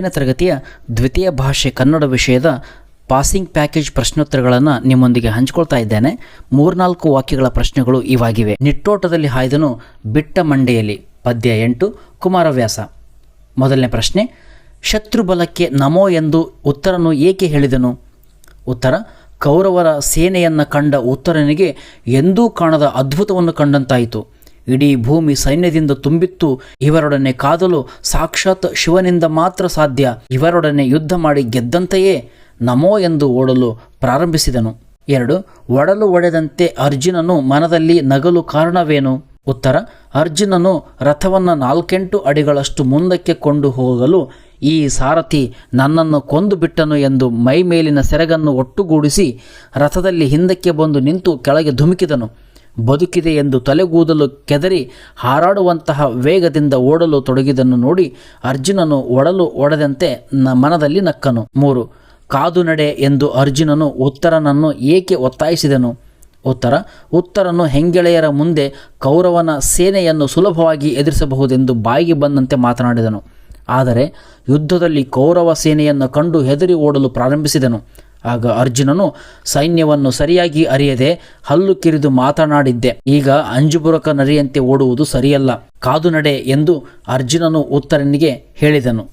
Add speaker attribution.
Speaker 1: ಹತ್ತನೇ ತರಗತಿಯ ದ್ವಿತೀಯ ಭಾಷೆ ಕನ್ನಡ ವಿಷಯದ ಪಾಸಿಂಗ್ ಪ್ಯಾಕೇಜ್ ಪ್ರಶ್ನೋತ್ತರಗಳನ್ನು ನಿಮ್ಮೊಂದಿಗೆ ಹಂಚಿಕೊಳ್ತಾ ಇದ್ದೇನೆ. ಮೂರ್ನಾಲ್ಕು ವಾಕ್ಯಗಳ ಪ್ರಶ್ನೆಗಳು ಇವಾಗಿವೆ. ನಿಟ್ಟೋಟದಲ್ಲಿ ಹಾಯ್ದನು ಬಿಟ್ಟ ಮಂಡೆಯಲ್ಲಿ. ಪದ್ಯ ಎಂಟು, ಕುಮಾರವ್ಯಾಸ. ಮೊದಲನೇ ಪ್ರಶ್ನೆ, ಶತ್ರುಬಲಕ್ಕೆ ನಮೋ ಎಂದು ಉತ್ತರನು ಏಕೆ ಹೇಳಿದನು? ಉತ್ತರ, ಕೌರವರ ಸೇನೆಯನ್ನು ಕಂಡ ಉತ್ತರನಿಗೆ ಎಂದೂ ಕಾಣದ ಅದ್ಭುತವನ್ನು ಕಂಡಂತಾಯಿತು. ಇಡೀ ಭೂಮಿ ಸೈನ್ಯದಿಂದ ತುಂಬಿತ್ತು. ಇವರೊಡನೆ ಕಾದಲು ಸಾಕ್ಷಾತ್ ಶಿವನಿಂದ ಮಾತ್ರ ಸಾಧ್ಯ. ಇವರೊಡನೆ ಯುದ್ಧ ಮಾಡಿ ಗೆದ್ದಂತೆಯೇ ನಮೋ ಎಂದು ಓಡಲು ಪ್ರಾರಂಭಿಸಿದನು. ಎರಡು, ಒಡಲು ಒಡೆದಂತೆ ಅರ್ಜುನನು ಮನದಲ್ಲಿ ನಗಲು ಕಾರಣವೇನು? ಉತ್ತರ, ಅರ್ಜುನನು ರಥವನ್ನು ನಾಲ್ಕೆಂಟು ಅಡಿಗಳಷ್ಟು ಮುಂದಕ್ಕೆ ಕೊಂಡು ಹೋಗಲು ಈ ಸಾರಥಿ ನನ್ನನ್ನು ಕೊಂದು ಬಿಟ್ಟನು ಎಂದು ಮೈ ಮೇಲಿನ ಸೆರಗನ್ನು ಒಟ್ಟುಗೂಡಿಸಿ ರಥದಲ್ಲಿ ಹಿಂದಕ್ಕೆ ಬಂದು ನಿಂತು ಕೆಳಗೆ ಧುಮುಕಿದನು. ಬದುಕಿದೆ ಎಂದು ತಲೆಗೂದಲು ಕೆದರಿ ಹಾರಾಡುವಂತಹ ವೇಗದಿಂದ ಓಡಲು ತೊಡಗಿದನ್ನು ನೋಡಿ ಅರ್ಜುನನು ಒಡಲು ಒಡೆದಂತೆ ನ ಮನದಲ್ಲಿ ನಕ್ಕನು. ಮೂರು, ಕಾದು ನಡೆ ಎಂದು ಅರ್ಜುನನು ಉತ್ತರನನ್ನು ಏಕೆ ಒತ್ತಾಯಿಸಿದನು? ಉತ್ತರ, ಉತ್ತರನು ಹೆಂಗೆಳೆಯರ ಮುಂದೆ ಕೌರವನ ಸೇನೆಯನ್ನು ಸುಲಭವಾಗಿ ಎದುರಿಸಬಹುದೆಂದು ಬಾಯಿಗೆ ಬಂದಂತೆ ಮಾತನಾಡಿದನು. ಆದರೆ ಯುದ್ಧದಲ್ಲಿ ಕೌರವ ಸೇನೆಯನ್ನು ಕಂಡು ಹೆದರಿ ಓಡಲು ಪ್ರಾರಂಭಿಸಿದನು. ಆಗ ಅರ್ಜುನನು ಸೈನ್ಯವನ್ನು ಸರಿಯಾಗಿ ಅರಿಯದೆ ಹಲ್ಲು ಕಿರಿದು ಮಾತನಾಡಿದ್ದೆ. ಈಗ ಅಂಜುಬುರಕ ನರಿಯಂತೆ ಓಡುವುದು ಸರಿಯಲ್ಲ. ಕಾದು ನಡೆ ಎಂದು ಅರ್ಜುನನು ಉತ್ತರನಿಗೆ ಹೇಳಿದನು.